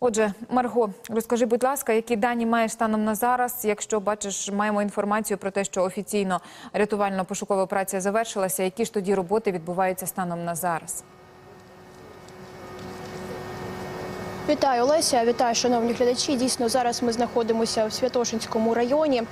Отже, Марго, розкажи, будь ласка, які дані маєш станом на зараз? Якщо бачиш, маємо інформацію про те, що офіційно рятувально-пошукова операція завершилася. Які ж тоді роботи відбуваються станом на зараз? Вітаю, Олеся. Вітаю, шановні глядачі. Дійсно, зараз ми знаходимося в Святошинському районі.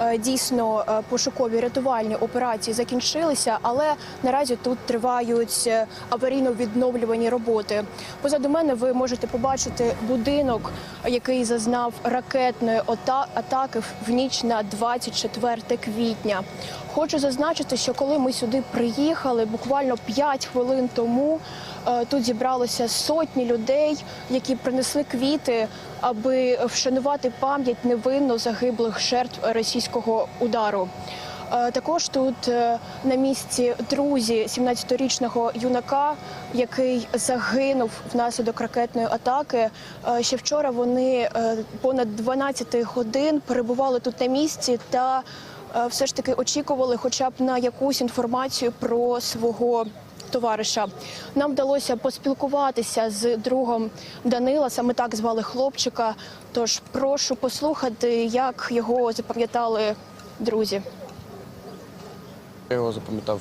Е, Дійсно, е, пошукові рятувальні операції закінчилися, але наразі тут тривають е, аварійно-відновлювані роботи. Позаду мене ви можете побачити будинок, який зазнав ракетної атаки в ніч на 24 квітня. Хочу зазначити, що коли ми сюди приїхали, буквально 5 хвилин тому е, тут зібралося сотні людей, які принесли квіти, аби вшанувати пам'ять невинно загиблих жертв російського удару. Е, Також тут е, на місці друзі 17-річного юнака, який загинув внаслідок ракетної атаки. Ще вчора вони понад 12 годин перебували тут на місці та все ж таки очікували хоча б на якусь інформацію про свого товариша. Нам вдалося поспілкуватися з другом Данила, саме так звали хлопчика. Тож прошу послухати, як його запам'ятали друзі. Я його запам'ятав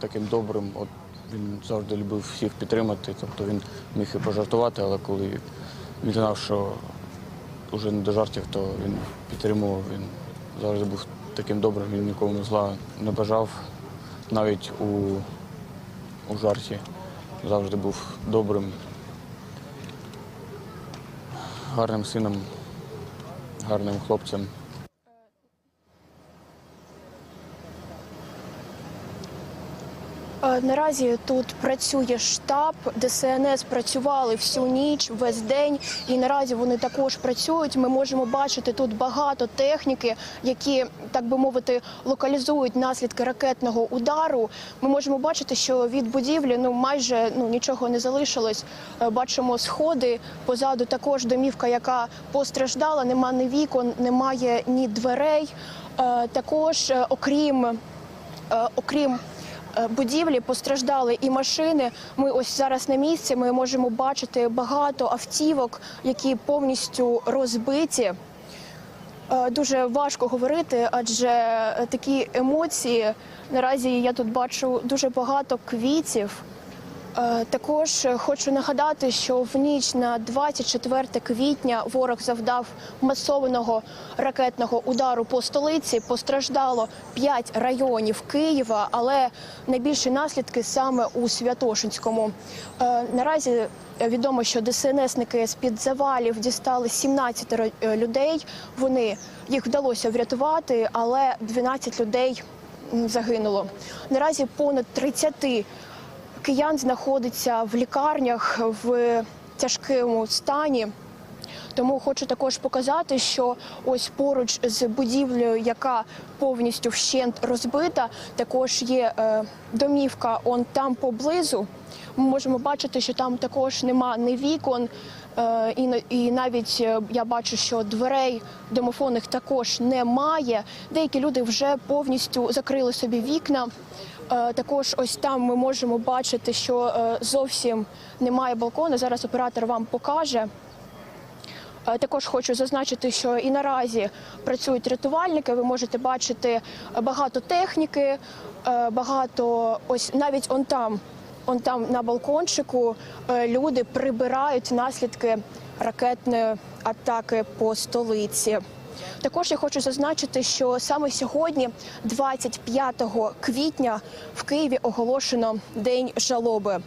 таким добрим. От він завжди любив всіх підтримати. Тобто він міг і пожартувати, але коли він знав, що вже не до жартів, то він підтримував. Він завжди був таким добрим, він нікому зла не бажав. Навіть у, у жарті завжди був добрим, гарним сином, гарним хлопцем. Наразі тут працює штаб, ДСНС працювали всю ніч, весь день, і наразі вони також працюють. Ми можемо бачити тут багато техніки, які так би мовити локалізують наслідки ракетного удару. Ми можемо бачити, що від будівлі ну майже ну нічого не залишилось. Е, Бачимо сходи позаду. Також домівка, яка постраждала, нема ні вікон, немає ні дверей. Е, Також, е, окрім окрім будівлі постраждали і машини. Ми ось зараз на місці. Ми можемо бачити багато автівок, які повністю розбиті. Е, Дуже важко говорити, адже е, такі емоції наразі я тут бачу дуже багато квітів. Е, Також хочу нагадати, що в ніч на 24 квітня ворог завдав масованого ракетного удару по столиці. Постраждало 5 районів Києва, але найбільші наслідки саме у Святошинському. Е, Наразі відомо, що ДСНСники з під завалів дістали 17 ро- е, людей. Вони їх вдалося врятувати, але 12 людей загинуло. Наразі понад 30 киян знаходиться в лікарнях в тяжкому стані. Тому хочу також показати, що ось поруч з будівлею, яка повністю вщент розбита, також є е, домівка он там поблизу. Ми можемо бачити, що там також нема ні вікон, е, і, навіть е, я бачу, що дверей домофонних також немає. Деякі люди вже повністю закрили собі вікна. Е, Також ось там ми можемо бачити, що е, зовсім немає балкону. Зараз оператор вам покаже. Е, Також хочу зазначити, що і наразі працюють рятувальники. Ви можете бачити багато техніки, багато ось навіть он там, он там на балкончику люди прибирають наслідки ракетної атаки по столиці. Також я хочу зазначити, що саме сьогодні, 25 квітня, в Києві оголошено день жалоби.